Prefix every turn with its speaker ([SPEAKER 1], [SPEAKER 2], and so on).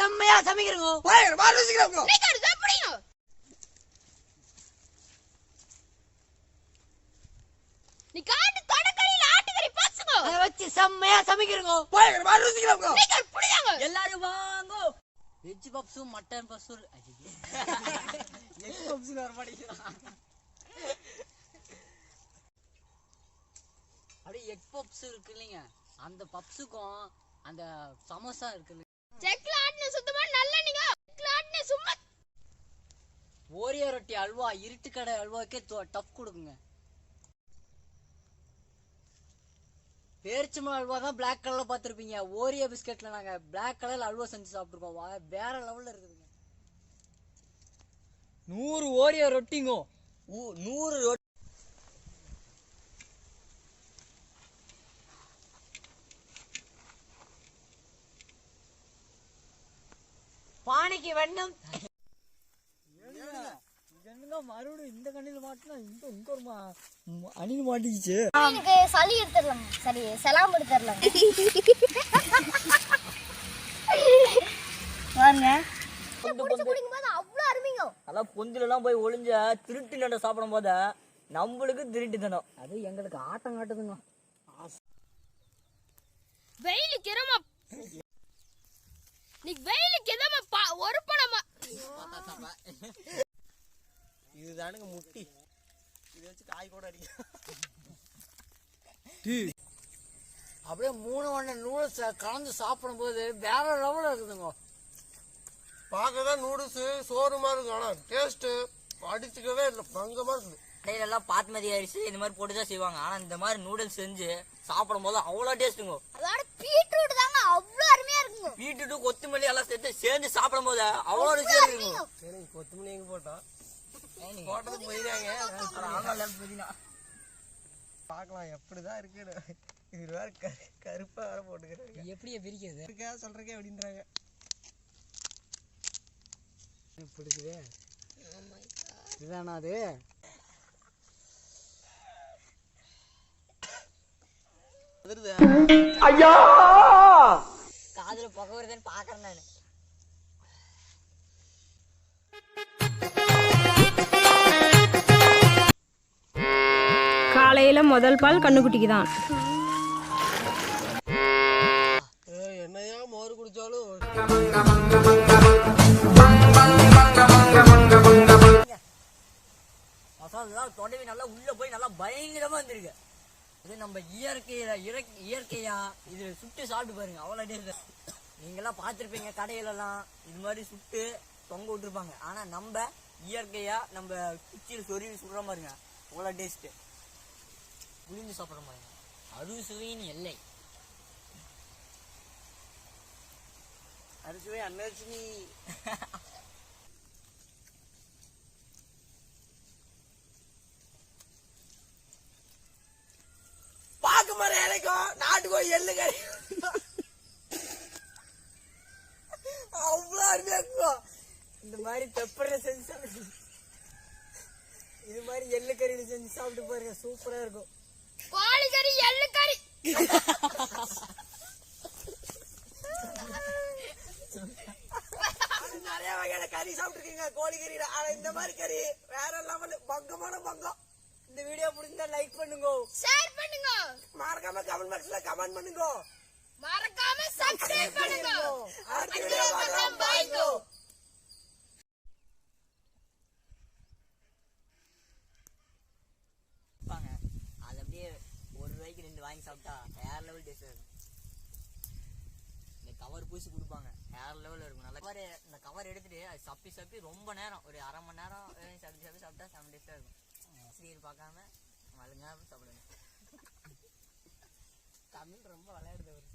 [SPEAKER 1] செம்மையா சமைக்கிறோங்க.
[SPEAKER 2] சாப்பிடுங்க நீ காட்டு தொடக்கறியில ஆட்டுக்கறி பசங்க
[SPEAKER 1] அதை வச்சு செம்மையா சமைக்கிறோங்க. எல்லாரும் வாங்க. வெஜ் பப்ஸும் மட்டன் பப்ஸும் எக் பப்ஸ் வர மாட்டேங்கிறான் அப்படியே எக் பப்ஸ் இருக்கு இல்லைங்க. அந்த பப்ஸுக்கும் அந்த சமோசா இருக்கு இல்லைங்க
[SPEAKER 2] செக்ல ஆட்டுன சுத்தமா நல்ல நீங்க. செக்ல ஆட்டுன சும்மா
[SPEAKER 1] ஓரியோ ரொட்டி அல்வா இருட்டு கடை அல்வாக்கே டஃப் கொடுக்குங்க. பேரிச்சம்பழம் அல்வா தான் பிளாக் கலர்ல பார்த்துருப்பீங்க. ஓரியோ பிஸ்கெட்ல நாங்க பிளாக் கலர்ல அல்வா செஞ்சு சாப்பிட்டுருக்கோம் வா- வேற லெவல்ல இருக்குதுங்க. நூறு ஓரியோ ரொட்டிங்கோ. நூறு ரொட்டி பானைக்கு வெண்ணம். என்னங்க மறுபடியும் இந்த கண்ணில் மாட்டினா இந்த ஒரு அணில்
[SPEAKER 3] எனக்கு சளி எடுத்துடலாம். சரி செலாம் எடுத்துடலாம். குடிக்கும்போது அவ்வளோ அருமைங்க.
[SPEAKER 1] நல்லா பொந்திலெல்லாம் போய் ஒளிஞ்ச திருட்டு நட சாப்பிடும் போத நம்மளுக்கு திருட்டு தனம் அது எங்களுக்கு ஆட்டம் காட்டுதுங்க.
[SPEAKER 2] வெயிலுக்கு இரமா நீ வெயிலுக்கு எதமா பா ஒரு பணமா
[SPEAKER 4] இதுதானுங்க முட்டி. இதை வச்சு காய் கூட அடிக்க
[SPEAKER 1] அப்படியே மூணு வண்ண நூடுல்ஸ் கலந்து சாப்பிடும் போது வேற லெவலில் இருக்குதுங்க.
[SPEAKER 4] பார்க்க தான் நூடுல்ஸ் சோறு மாதிரி இருக்கும் ஆனா டேஸ்ட் அடிச்சுக்கவே இல்லை பங்கமா இருக்குது.
[SPEAKER 5] கடையில எல்லாம் பாத்மதி அரிசி இந்த மாதிரி போட்டு தான் செய்வாங்க. ஆனா இந்த மாதிரி நூடுல்ஸ் செஞ்சு சாப்பிடும் போது அவ்வளவு டேஸ்ட்டுங்க.
[SPEAKER 3] அதோட பீட்ரூட் தாங்க அவ்வளோ அருமையா இருக்குங்க.
[SPEAKER 5] பீட்ரூட்டு கொத்தமல்லி எல்லாம் சேர்த்து சேர்ந்து சாப்பிடும் போது அவ்வளவு ருசியா இருக்குங்க.
[SPEAKER 4] சரி கொத்தமல்லி எங்க போட்டோம் போட்டது போயிடாங்க பார்க்கலாம் எப்படிதான் இருக்குன்னு. இது வேற கரு கருப்பா வேற போட்டுக்கிறாங்க.
[SPEAKER 1] எப்படியே பிரிக்கிறது?
[SPEAKER 4] இருக்கா சொல்றக்கே அப்படின்றாங்க.
[SPEAKER 1] பிடிக்குது. இதுதானா அது?
[SPEAKER 4] அதிருதா
[SPEAKER 1] காதுல புகை வருதுன்னு பாக்குறேன் நானு.
[SPEAKER 6] காலையில் முதல் பால் கண்ணுக்குட்டிக்கு தான்
[SPEAKER 4] மோர் குடிச்சாலும்
[SPEAKER 5] தொண்டவி நல்லா உள்ள போய் நல்லா பயங்கரமா வந்துருக்கு இது நம்ம இயற்கையில இயற்கையா இது சுட்டு சாப்பிட்டு பாருங்க அவ்வளவு டேஸ்ட் நீங்கெல்லாம் பாத்திருப்பீங்க கடையில எல்லாம் இது மாதிரி சுட்டு தொங்க விட்டுருப்பாங்க ஆனா நம்ம இயற்கையா நம்ம குச்சியில் சொருவி சுடுற மாதிரிங்க. அவ்வளவு டேஸ்ட் புளிஞ்சு சாப்பிட மாட்டாங்க அறு சுவையின் எல்லை.
[SPEAKER 4] அரிசுவே அன்னரிசி பாக்கு மரம் இலைக்கும் நாட்டுக்கோழி எள்ளு கறி. அவ்வளோ அருமையா இருக்கும்
[SPEAKER 1] இந்த மாதிரி பெப்பர்ல செஞ்சு சாப்பிட்டு இது மாதிரி எள்ளு கறியில செஞ்சு சாப்பிட்டு பாருங்க சூப்பரா இருக்கும்.
[SPEAKER 2] கோழி கறி எள்ளு கறி
[SPEAKER 4] நிறைய வகையான கறி சாப்பிட்டுருக்கீங்க. கோழி கறி ஆனா இந்த மாதிரி கறி வேற லெவல். பங்கமான பங்கம்.
[SPEAKER 1] இந்த வீடியோ பிடிச்சா லைக் பண்ணுங்க.
[SPEAKER 2] ஷேர் பண்ணுங்க.
[SPEAKER 4] மறக்காம கமெண்ட் பாக்ஸ்ல கமெண்ட் பண்ணுங்க.
[SPEAKER 2] மறக்காம சப்ஸ்கிரைப் பண்ணுங்க.
[SPEAKER 4] அடுத்த வீடியோ பார்க்கலாம். பாய்ங்கோ
[SPEAKER 5] விற்பாங்க அது அப்படியே ஒரு ரூபாய்க்கு ரெண்டு வாங்கி சாப்பிட்டா வேற லெவல் டேஸ்ட் இருக்கும் இந்த கவர் பூசி கொடுப்பாங்க. வேற லெவலில் இருக்கும். நல்லா கவர் இந்த கவர் எடுத்துட்டு அது சப்பி சப்பி ரொம்ப நேரம் ஒரு அரை மணி நேரம் சப்பி சப்பி சாப்பிட்டா செம்ம டேஸ்டாக இருக்கும். சீர் பார்க்காம மழுங்க சாப்பிடுங்க.
[SPEAKER 1] தமிழ் ரொம்ப விளையாடுது ஒரு